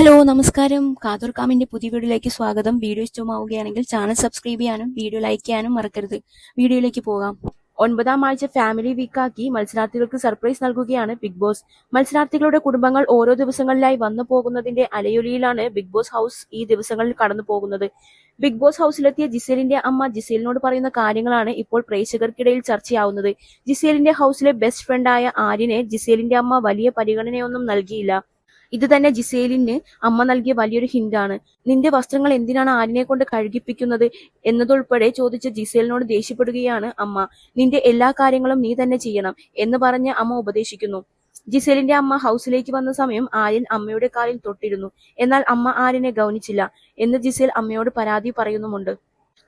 Hello നമസ്കാരം. കാതൂർ കാമിന്റെ പുതിയ വീഡിയോയിലേക്ക് സ്വാഗതം. വീഡിയോ ഇഷ്ടമാവുകയാണെങ്കിൽ ചാനൽ സബ്സ്ക്രൈബ് ചെയ്യാനും വീഡിയോ ലൈക്ക് ചെയ്യാനും മറക്കരുത്. വീഡിയോയിലേക്ക് പോകാം. ഒൻപതാം ആഴ്ച ഫാമിലി വീക്കാക്കി മത്സരാർത്ഥികൾക്ക് സർപ്രൈസ് നൽകുകയാണ് ബിഗ് ബോസ് മത്സരാർത്ഥികളുടെ കുടുംബങ്ങൾ ഓരോ ദിവസങ്ങളിലായി വന്നു പോകുന്നതിന്റെ അലയൊലിയിലാണ് ബിഗ് ബോസ് ഹൗസ് ഈ ദിവസങ്ങളിൽ കടന്നു പോകുന്നത്. ബിഗ് ബോസ് ഹൗസിലെത്തിയ ജിസേലിന്റെ അമ്മ ജിസേലിനോട് പറയുന്ന കാര്യങ്ങളാണ് ഇപ്പോൾ പ്രേക്ഷകർക്കിടയിൽ ചർച്ചയാവുന്നത്. ജിസേലിന്റെ ഹൗസിലെ ബെസ്റ്റ് ഫ്രണ്ടായ ആര്യനെ ജിസേലിന്റെ അമ്മ വലിയ പരിഗണനയൊന്നും നൽകിയില്ല. ഇത് തന്നെ ജിസേലിന് അമ്മ നൽകിയ വലിയൊരു ഹിന്റാണ് നിന്റെ വസ്ത്രങ്ങൾ എന്തിനാണ് ആരിനെ കൊണ്ട് കഴുകിപ്പിക്കുന്നത് എന്നതുൾപ്പെടെ ചോദിച്ച ജിസേലിനോട് ദേഷ്യപ്പെടുകയാണ് അമ്മ. നിന്റെ എല്ലാ കാര്യങ്ങളും നീ തന്നെ ചെയ്യണം എന്ന് പറഞ്ഞ് അമ്മ ഉപദേശിക്കുന്നു. ജിസേലിന്റെ അമ്മ ഹൗസിലേക്ക് വന്ന സമയം ആര്യൻ അമ്മയുടെ കാലിൽ തൊട്ടിരുന്നു. എന്നാൽ അമ്മ ആര്യനെ ഗൗനിച്ചില്ല എന്ന് ജിസേൽ അമ്മയോട് പരാതി പറയുന്നുമുണ്ട്.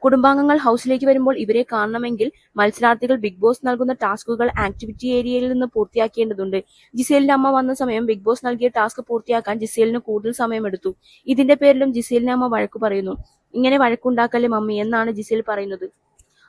കുടുംബാംഗങ്ങൾ ഹൗസിലേക്ക് വരുമ്പോൾ ഇവരെ കാണണമെങ്കിൽ മത്സരാർത്ഥികൾ ബിഗ് ബോസ് നൽകുന്ന ടാസ്കുകൾ ആക്ടിവിറ്റി ഏരിയയിൽ നിന്ന് പൂർത്തിയാക്കേണ്ടതുണ്ട്. ജിസേലിന്റെ അമ്മ വന്ന സമയം ബിഗ് ബോസ് നൽകിയ ടാസ്ക് പൂർത്തിയാക്കാൻ ജിസേലിന് കൂടുതൽ സമയമെടുത്തു. ഇതിന്റെ പേരിലും ജിസേലിന്റെ അമ്മ വഴക്കു പറയുന്നു. ഇങ്ങനെ വഴക്കുണ്ടാക്കല്ലേ മമ്മി? എന്നാണ് ജിസേൽ പറയുന്നത്.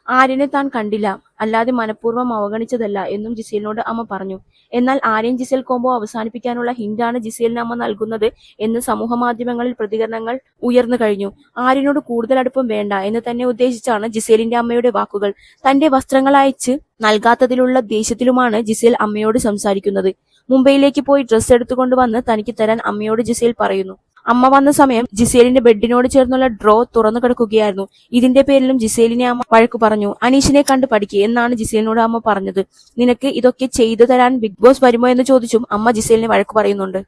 ആര്യനെ താൻ കണ്ടില്ല. അല്ലാതെ മനഃപൂർവം അവഗണിച്ചതല്ല എന്നും ജിസേലിനോട് അമ്മ പറഞ്ഞു. എന്നാൽ ആര്യൻ ജിസേൽ കോമ്പോ അവസാനിപ്പിക്കാനുള്ള ഹിന്റാണ് ജിസേലിന് അമ്മ നൽകുന്നത് എന്ന് സമൂഹ മാധ്യമങ്ങളിൽ പ്രതികരണങ്ങൾ ഉയർന്നു കഴിഞ്ഞു. ആര്യനോട് കൂടുതൽ അടുപ്പം വേണ്ട എന്ന് തന്നെ ഉദ്ദേശിച്ചാണ് ജിസേലിന്റെ അമ്മയുടെ വാക്കുകൾ. തന്റെ വസ്ത്രങ്ങൾ അയച്ച് നൽകാത്തതിലുള്ള ദേഷ്യത്തിലുമാണ് ജിസേൽ അമ്മയോട് സംസാരിക്കുന്നത്. മുംബൈയിലേക്ക് പോയി ഡ്രസ്സ് എടുത്തുകൊണ്ട് വന്ന് തനിക്ക് തരാൻ അമ്മയോട് ജിസേൽ പറയുന്നു. അമ്മ വന്ന സമയം ജിസേലിന്റെ ബെഡിനോട് ചേർന്നുള്ള ഡ്രോ തുറന്നു കിടക്കുകയായിരുന്നു. ഇതിന്റെ പേരിലും ജിസേലിനെ അമ്മ വഴക്കു പറഞ്ഞു അനീഷിനെ കണ്ട് പഠിക്കുക എന്നാണ് ജിസേലിനോട് അമ്മ പറഞ്ഞത്. നിനക്ക് ഇതൊക്കെ ചെയ്തു തരാൻ ബിഗ് ബോസ് വരുമോ? എന്ന് ചോദിച്ചും അമ്മ ജിസേലിനെ വഴക്കു പറയുന്നുണ്ട്.